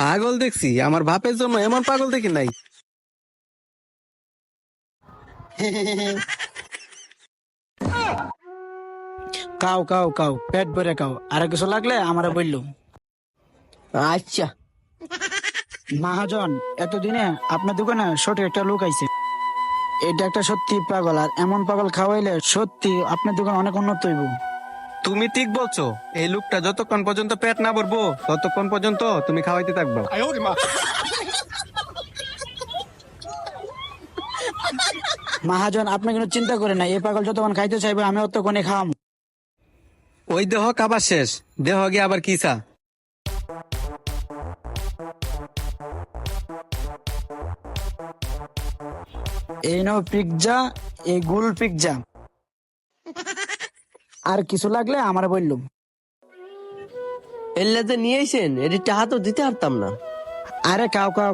পাগল দেখছি আমার বাপের জন্য এমন পাগল দেখি নাই। কাও কাও কাও পেট ভরে কাও আর কিছু লাগলে আমারে বলল। আচ্ছা। মহাজন এতদিনে আপনার দোকানে সঠিক একটা লোক আইছে। এটা একটা সত্যি পাগল আর এমন পাগল খাওয়াইলে সত্যি আপনার দোকান অনেক উন্নত হইব। তুমি ঠিক বলছো। এই লোকটা যতক্ষণ পর্যন্ত পেট না ভরবো ততক্ষণ পর্যন্ত তুমি খাওয়াইতে থাকব। মহাজন আপনি কোনো চিন্তা করেন না এই পাগল যতক্ষণ খাইতে চাইবে আমি অতক্ষণে খাম ওই দেহ খাবার শেষ দেহ গিয়ে আবার কি কিসা এই নাও পিকজা এই গুল পিকজা আর কিছু লাগলে আমার বলল এল্লাতে নিয়ে আইছেন এটি হাতও তো দিতে পারতাম না। আরে কাউ কাও।